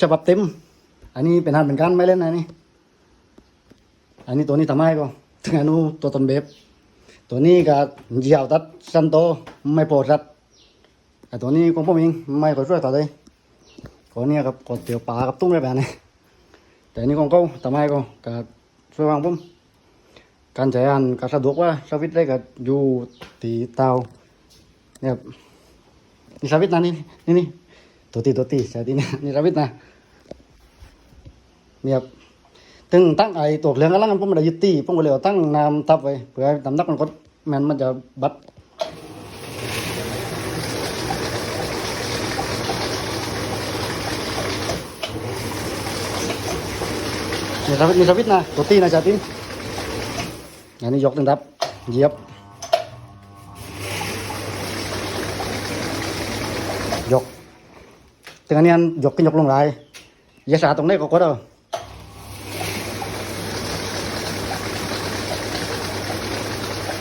ฉบับเต็ม อันนี้เป็นงานเป็นการไม่เล่นนะนี่ อันนี้ตัวนี้ทำให้ก็ถึงอนุตัวต้นแบบตัวนี้ก็เหยี่ยวตัดสั้นโตไม่โปรดรัดไอ้ตัวนี้ของผมเองไม่ค่อยช่วยต่อเลยตัวนี้กับกดเตี๋ยวปลากับตุ้งอะไรแบบนี้แต่อันนี้ของเขาทำให้ก็ก็ช่วยวางผมการใช้งานก็สะดวกว่าสวิตได้ก็อยู่ตีเตาเนี่ยนี่สวิตนะนี่นี่นี่ ตัวตีตัวตีใช่ตีนี่นี่สวิตช์นะเนี่ยบถึงตั้งไอตัวเรืองกำลังผมมันได้ยึดตีผมก็เลยตั้งน้ำทับไว้เพื่อให้น้ำหนักมันกดแมนมันจะบัดมีสวิตช์มีสวิตช์นะตัวตีนะจ่าตีอันนี้ยกตึงทับเยียบยก ถึงอันนี้อันยกขึ้นยกลงไรอยาสาตรงไหนก็กดเอา